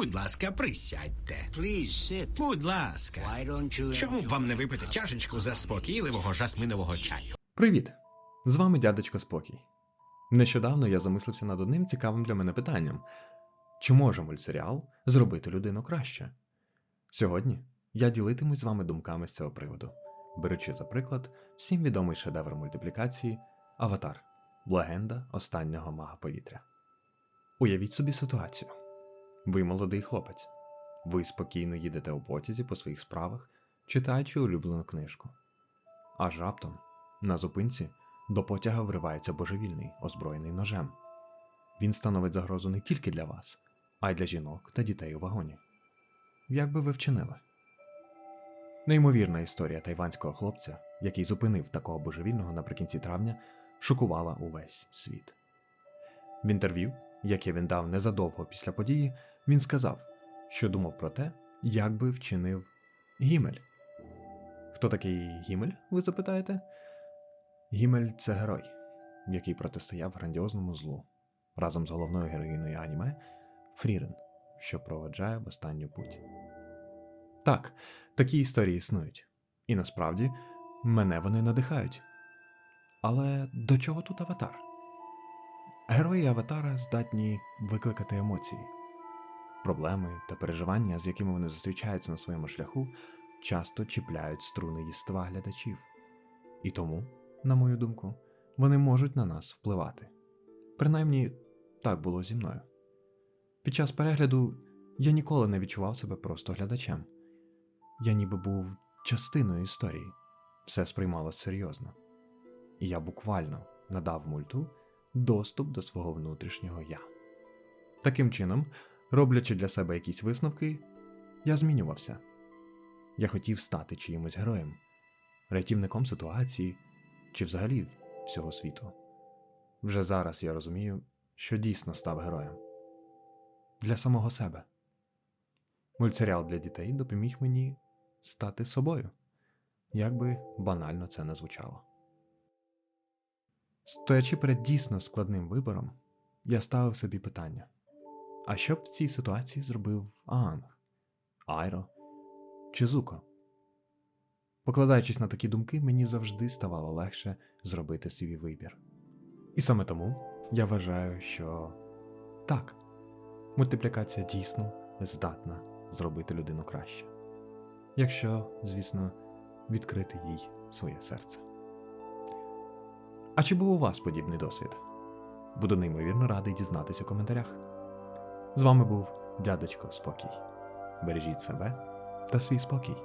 Будь ласка, присядьте. Будь ласка. Чому б вам не випити чашечку заспокійливого жасминового чаю? Привіт! З вами дядечко Спокій. Нещодавно я замислився над одним цікавим для мене питанням: чи може мультсеріал зробити людину краще? Сьогодні я ділитимусь з вами думками з цього приводу, беручи за приклад всім відомий шедевр мультиплікації Аватар Легенда останнього мага повітря. Уявіть собі ситуацію. Ви молодий хлопець. Ви спокійно їдете у потязі по своїх справах, читаючи улюблену книжку. Аж раптом, на зупинці, до потяга вривається божевільний, озброєний ножем. Він становить загрозу не тільки для вас, а й для жінок та дітей у вагоні. Як би ви вчинили? Неймовірна історія тайванського хлопця, який зупинив такого божевільного наприкінці травня, шокувала увесь світ. В інтерв'ю, яке він дав незадовго після події, він сказав, що думав про те, як би вчинив Гімель. Хто такий Гімель, ви запитаєте? Гімель це герой, який протистояв грандіозному злу разом з головною героїною аніме Фрірен, що проведжає в останню путь. Так, такі історії існують, і насправді мене вони надихають. Але до чого тут аватар? Герої аватара здатні викликати емоції. Проблеми та переживання, з якими вони зустрічаються на своєму шляху, часто чіпляють струни єства глядачів. І тому, на мою думку, вони можуть на нас впливати. Принаймні, так було зі мною. Під час перегляду я ніколи не відчував себе просто глядачем. Я ніби був частиною історії, все сприймалось серйозно. І я буквально надав мульту доступ до свого внутрішнього я. Таким чином, роблячи для себе якісь висновки, я змінювався. Я хотів стати чиїмось героєм, рятівником ситуації чи взагалі всього світу. Вже зараз я розумію, що дійсно став героєм для самого себе. Мультсеріал для дітей допоміг мені стати собою, як би банально це не звучало. Стоячи перед дійсно складним вибором, я ставив собі питання: а що б в цій ситуації зробив Аанг, Айро чи Зуко? Покладаючись на такі думки, мені завжди ставало легше зробити свій вибір. І саме тому я вважаю, що так, мультиплікація дійсно здатна зробити людину краще, якщо, звісно, відкрити їй своє серце. А чи був у вас подібний досвід? Буду неймовірно радий дізнатися у коментарях. З вами був дядечко Спокій. Бережіть себе та свій спокій.